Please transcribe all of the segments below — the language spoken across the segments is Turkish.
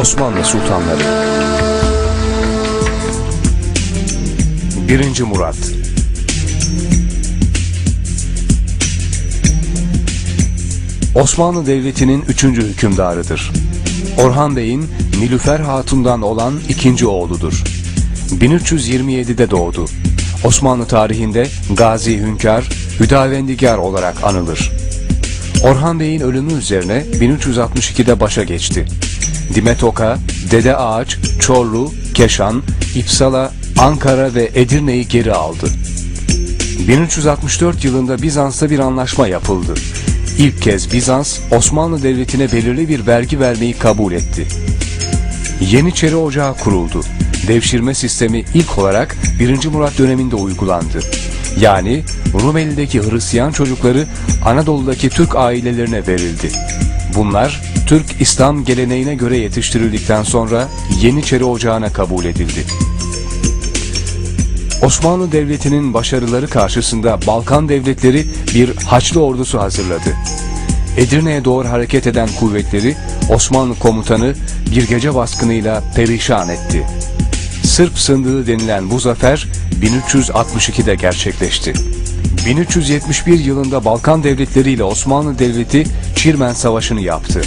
Osmanlı Sultanları 1. Murat Osmanlı Devleti'nin üçüncü hükümdarıdır. Orhan Bey'in Nilüfer Hatun'dan olan ikinci oğludur. 1327'de doğdu. Osmanlı tarihinde Gazi Hünkar, Hüdavendigar olarak anılır. Orhan Bey'in ölümü üzerine 1362'de başa geçti. Dimetoka, Dede Ağaç, Çorlu, Keşan, İpsala, Ankara ve Edirne'yi geri aldı. 1364 yılında Bizans'ta bir anlaşma yapıldı. İlk kez Bizans, Osmanlı Devleti'ne belirli bir vergi vermeyi kabul etti. Yeniçeri Ocağı kuruldu. Devşirme sistemi ilk olarak 1. Murat döneminde uygulandı. Yani Rumeli'deki Hristiyan çocukları Anadolu'daki Türk ailelerine verildi. Bunlar Türk İslam geleneğine göre yetiştirildikten sonra Yeniçeri Ocağı'na kabul edildi. Osmanlı Devleti'nin başarıları karşısında Balkan devletleri bir Haçlı ordusu hazırladı. Edirne'ye doğru hareket eden kuvvetleri Osmanlı komutanı bir gece baskınıyla perişan etti. Sırp sındığı denilen bu zafer 1362'de gerçekleşti. 1371 yılında Balkan devletleri ile Osmanlı Devleti Çirmen Savaşı'nı yaptı.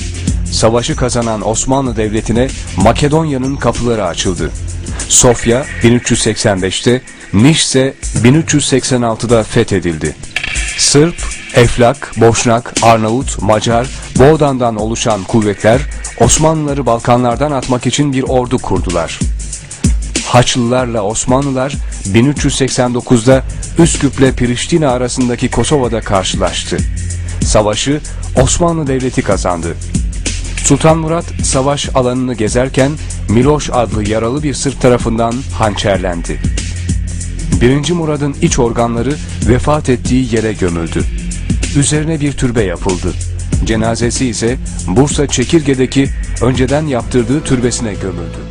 Savaşı kazanan Osmanlı Devleti'ne Makedonya'nın kapıları açıldı. Sofya 1385'te, Niş ise 1386'da fethedildi. Sırp, Eflak, Boşnak, Arnavut, Macar, Boğdan'dan oluşan kuvvetler Osmanlıları Balkanlardan atmak için bir ordu kurdular. Haçlılarla Osmanlılar 1389'da Üsküp'le Priştine arasındaki Kosova'da karşılaştı. Savaşı Osmanlı Devleti kazandı. Sultan Murat savaş alanını gezerken Miloş adlı yaralı bir Sırp tarafından hançerlendi. 1. Murad'ın iç organları vefat ettiği yere gömüldü. Üzerine bir türbe yapıldı. Cenazesi ise Bursa Çekirge'deki önceden yaptırdığı türbesine gömüldü.